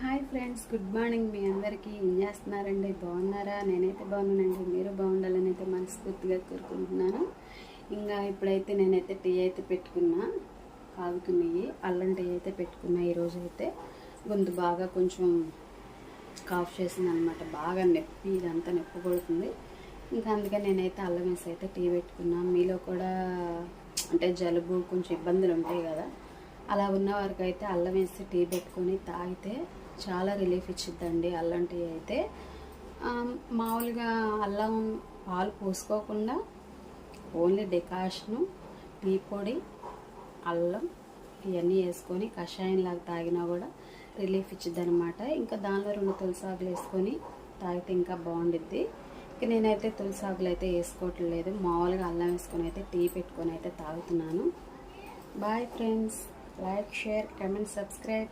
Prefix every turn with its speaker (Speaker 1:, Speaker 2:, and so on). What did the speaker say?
Speaker 1: Hi friends good morning. మీ అందరికీ ఏం చేస్తున్నారండి? బాగున్నారా? నేనైతే బాగున్నానండి. మీరు బాగుండాలని అయితే మనస్ఫూర్తిగా కోరుకుంటున్నాను. ఇంకా ఇప్పుడైతే నేనైతే టీ అయితే పెట్టుకున్నా. కాగుతున్నాయి అల్లం టీ అయితే పెట్టుకున్నా ఈరోజు అయితే. గొంతు బాగా కొంచెం కాఫ్ చేసింది అనమాట బాగా నొప్పి ఇదంతా నొప్పి కొడుతుంది. ఇంకా అందుకే నేనైతే అల్లం వేసి అయితే టీ పెట్టుకున్నా. మీలో కూడా అంటే జలుబు కొంచెం ఇబ్బందులు ఉంటాయి కదా. అలా ఉన్న వారికి అయితే అల్లం వేసి టీ పెట్టుకొని తాగితే చాలా రిలీఫ్ ఇచ్చిద్దండి అల్లం టీ అయితే మామూలుగా అల్లం పాలు పోసుకోకుండా ఓన్లీ డెకాషను టీ పొడి అల్లం ఇవన్నీ వేసుకొని కషాయం లాగా తాగినా కూడా రిలీఫ్ ఇచ్చిద్ది అనమాట ఇంకా దానిలో రెండు తులసాకులు వేసుకొని తాగితే ఇంకా బాగుండిద్ది. ఇక నేనైతే తులసాకులు అయితే వేసుకోవట్లేదు. మామూలుగా అల్లం వేసుకొని అయితే టీ పెట్టుకొని అయితే తాగుతున్నాను. Bye friends. like share comment subscribe.